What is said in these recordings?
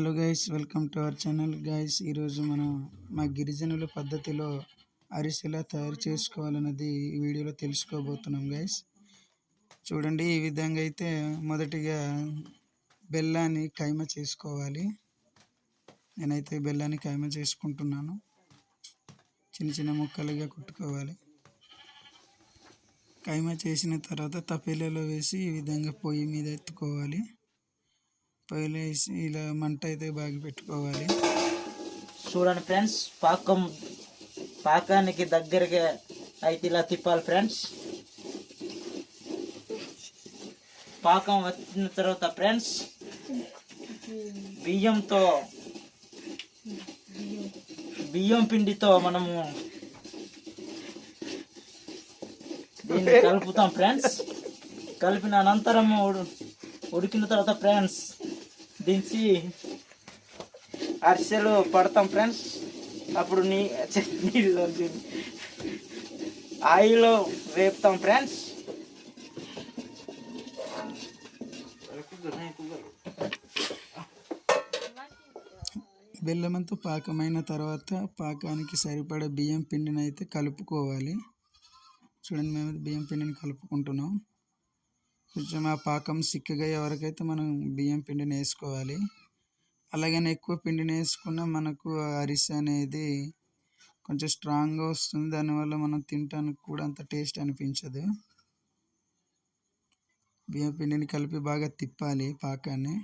Hello guys welcome to our channel. Guys ఈరోజు మనం మా గిరిజనుల పద్ధతిలో అరిసె ఎలా తయారు చేసుకోవాలన్నది ఈ వీడియోలో తెలుసుకోబోతున్నాం గైస్. చూడండి ఈ విధంగా అయితే మొదటిగా బెల్లాన్ని కైమ చేసుకోవాలి. నేనైతే బెల్లాన్ని కైమ చేసుకుంటున్నాను. చిన్న చిన్న ముక్కలుగా కుట్టుకోవాలి. కైమ చేసిన తర్వాత తపేలలో వేసి ఈ విధంగా పొయ్యి మీద ఎత్తుకోవాలి. పైలేసి ఇలా మంట అయితే బాగా పెట్టుకోవాలి. చూడండి ఫ్రెండ్స్ పాకం పాకానికి దగ్గరగా అయితే ఇలా తిప్పాలి ఫ్రెండ్స్. పాకం వచ్చిన తర్వాత ఫ్రెండ్స్ బియ్యంతో బియ్యం పిండితో మనము దీన్ని కలుపుతాం ఫ్రెండ్స్. కలిపిన అనంతరము ఉడికిన తర్వాత ఫ్రెండ్స్ దించి అరిసెలు పడతాం ఫ్రెండ్స్ అప్పుడు నీ ఛే, నీళ్ళు ఆయిల్లో వేపుతాం ఫ్రెండ్స్ బెల్లమంతా పాకమైన తర్వాత పాకానికి సరిపడా బియ్యం పిండిని అయితే కలుపుకోవాలి. చూడండి మేము బియ్యం పిండిని కలుపుకుంటున్నాం. కొంచెం ఆ పాకం సిక్కగా వరకైతే మనం బియ్యం పిండిని వేసుకోవాలి. అలాగని ఎక్కువ పిండిని వేసుకున్న మనకు అరిసె అనేది కొంచెం స్ట్రాంగ్గా వస్తుంది. దానివల్ల మనం తినటానికి కూడా అంత టేస్ట్ అనిపించదు. బియ్యం పిండిని కలిపి బాగా తిప్పాలి పాకాన్ని.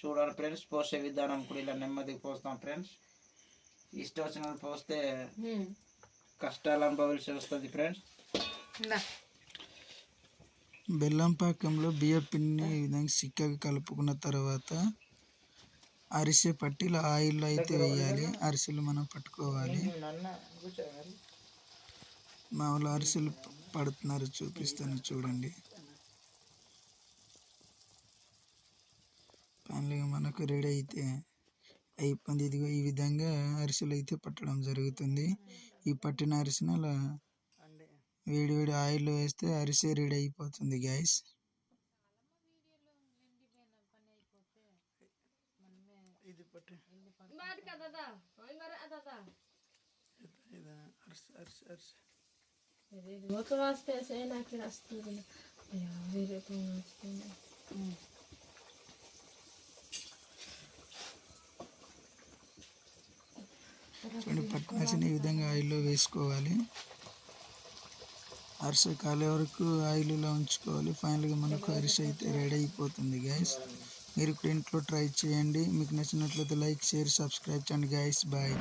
చూడండి ఫ్రెండ్స్. పోసే విధానం కూడా ఇలా నెమ్మదిగా పోస్తాం ఫ్రెండ్స్. ఇష్టం వచ్చిన పోస్తే కష్టాలు అనుభవాల్సి వస్తుంది ఫ్రెండ్స్. బెల్లం పాకంలో బియ్య పిండిని ఈ విధంగా సిక్కగా కలుపుకున్న తర్వాత అరిసె పట్టి ఇలా ఆయిల్లో అయితే వేయాలి. అరిసెలు మనం పట్టుకోవాలి. మా వాళ్ళు అరిసెలు పడుతున్నారు చూపిస్తాను చూడండి. అందులో మనకు రెడీ అయితే అయిపోయింది. ఇదిగో ఈ విధంగా అరిసెలు అయితే పట్టడం జరుగుతుంది. ఈ పట్టిన అరిసెల వేడి వేడి ఆయిల్ వేస్తే అరిసె రెడీ అయిపోతుంది గ్యాస్ నాకు వస్తుంది చూడండి పట్టిన ఈ విధంగా ఆయిల్లో వేసుకోవాలి. అరిసె కాలే వరకు ఆయిల్లో ఉంచుకోవాలి. ఫైనల్గా మనకు అరిసె అయితే రెడీ అయిపోతుంది గ్యాస్ మీరు ఇప్పుడు ఇంట్లో ట్రై చేయండి. మీకు నచ్చినట్లయితే లైక్ షేర్ సబ్స్క్రైబ్ చేయండి గైస్ బాయ్